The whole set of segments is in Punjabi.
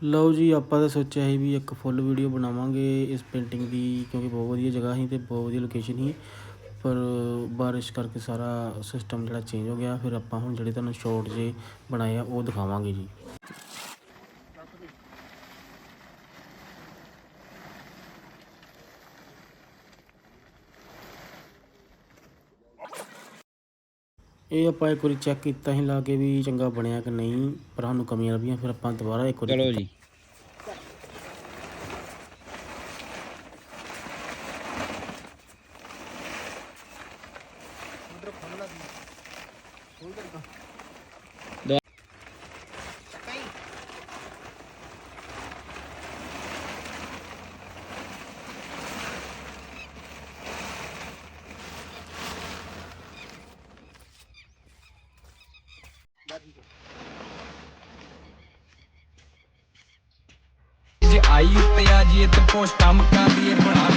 ਲਓ ਜੀ, ਆਪਾਂ ਤਾਂ ਸੋਚਿਆ ਸੀ ਵੀ ਇੱਕ ਫੁੱਲ ਵੀਡੀਓ ਬਣਾਵਾਂਗੇ ਇਸ ਪੇਂਟਿੰਗ ਦੀ, ਕਿਉਂਕਿ ਬਹੁਤ ਵਧੀਆ ਜਗ੍ਹਾ ਸੀ ਤੇ ਬਹੁਤ ਵਧੀਆ ਲੋਕੇਸ਼ਨ ਸੀ। ਪਰ ਬਾਰਿਸ਼ ਕਰਕੇ ਸਾਰਾ ਸਿਸਟਮ ਜਿਹੜਾ ਚੇਂਜ ਹੋ ਗਿਆ, ਫਿਰ ਆਪਾਂ ਹੁਣ ਜਿਹੜੇ ਤੁਹਾਨੂੰ ਸ਼ਾਰਟ ਜੇ ਬਣਾਏ ਆ, ਉਹ ਦਿਖਾਵਾਂਗੇ ਜੀ। ਇਹ ਆਪਾਂ ਇੱਕ ਵਾਰੀ ਚੈੱਕ ਕੀਤਾ ਸੀ ਲਾ ਕੇ ਵੀ ਚੰਗਾ ਬਣਿਆ ਕਿ ਨਹੀਂ ਪਰ ਸਾਨੂੰ ਕਮੀਆਂ ਲੱਭੀਆਂ ਫਿਰ ਆਪਾਂ ਦੁਬਾਰਾ ਇੱਕ ਵਾਰੀ ਚਲੋ ਜੀ। ਜੇ। ਆਈ ਉੱਤੇ ਆ ਜੀ ਤੇ ਪੋਸਟਾਂ ਮੱਕਾਂ ਦੀ ਬਣਾ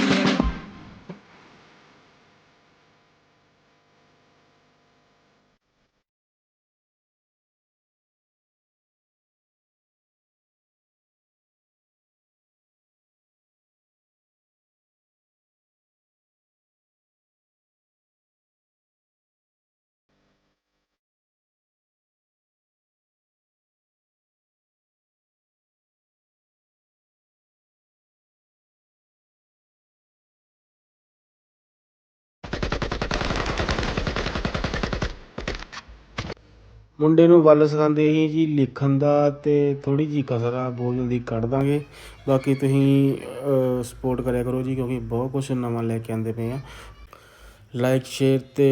ਮੁੰਡੇ ਨੂੰ ਵੱਲ ਸਿਖਾਉਂਦੇ ਸੀ ਜੀ ਲਿਖਣ ਦਾ ਅਤੇ ਥੋੜ੍ਹੀ ਜਿਹੀ ਕਸਰ ਆ, ਬਹੁਤ ਜਲਦੀ ਕੱਢ ਦਾਂਗੇ। ਬਾਕੀ ਤੁਸੀਂ ਸਪੋਰਟ ਕਰਿਆ ਕਰੋ ਜੀ ਕਿਉਂਕਿ ਬਹੁਤ ਕੁਝ ਨਵਾਂ ਲੈ ਕੇ ਆਉਂਦੇ ਪਏ ਆ। ਲਾਈਕ ਸ਼ੇਅਰ ਤੇ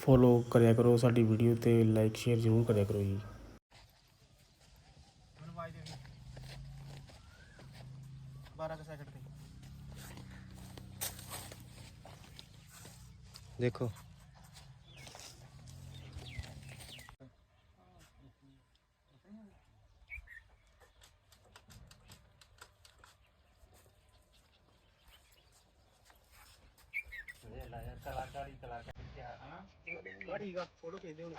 ਫੋਲੋ ਕਰਿਆ ਕਰੋ ਸਾਡੀ ਵੀਡੀਓ ਤੇ ਲਾਈਕ ਸ਼ੇਅਰ ਜ਼ਰੂਰ ਕਰਿਆ ਕਰੋ ਜੀ। ਦੇਖੋ। ਲਾਇਆ ਕਲਾਕਾਰੀ ਕਲਾਕਾਰੀ। ਕਿਹਾ ਹਨਾ ਠੀਕ ਆ ਫੋਟੋ ਖਿੱਚਦੇ ਹੁਣ।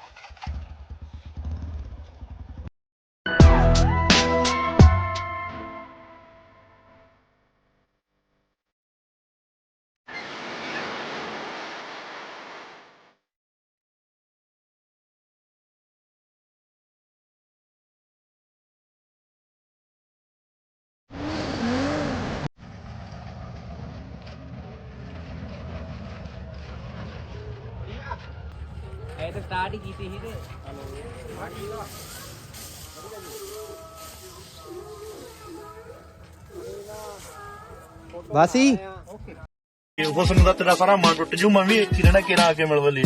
ਇਹ ਤਾਂ ਸਟਾਰਟ ਹੀ ਕੀਤੀ ਸੀ ਤੇ। ਦਾ ਤੇਰਾ ਸਾਰਾ ਮਨ ਟੁੱਟ ਜੂ ਮੈਂ ਵੀ ਇੱਥੇ ਰਹਿਣਾ ਕਿਹੜਾ ਆ ਕੇ ਮਿਲ ਵਲੀ